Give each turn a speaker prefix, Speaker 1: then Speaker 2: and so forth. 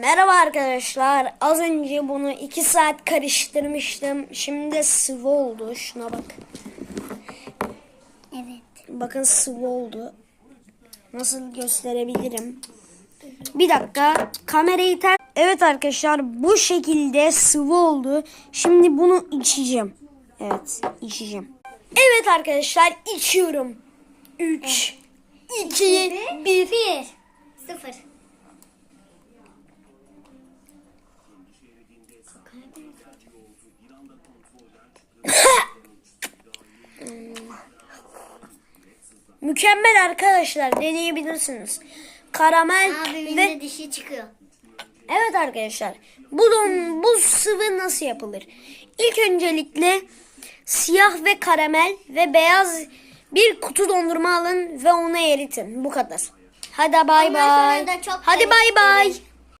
Speaker 1: Merhaba arkadaşlar. Az önce bunu 2 saat karıştırmıştım. Şimdi sıvı oldu. Şuna bak.
Speaker 2: Evet.
Speaker 1: Bakın sıvı oldu. Nasıl gösterebilirim? Bir dakika. Kamerayı ter... Evet arkadaşlar bu şekilde sıvı oldu. Şimdi bunu içeceğim. Evet içeceğim. Evet arkadaşlar içiyorum. 3, 2, 1,
Speaker 2: 0.
Speaker 1: Mükemmel arkadaşlar deneyebilirsiniz. Karamel
Speaker 2: Abimin
Speaker 1: ve
Speaker 2: de dişi çıkıyor.
Speaker 1: evet arkadaşlar bu don, bu sıvı nasıl yapılır? İlk öncelikle siyah ve karamel ve beyaz bir kutu dondurma alın ve onu eritin. Bu kadar. Hadi bay bay. Hadi bay bay.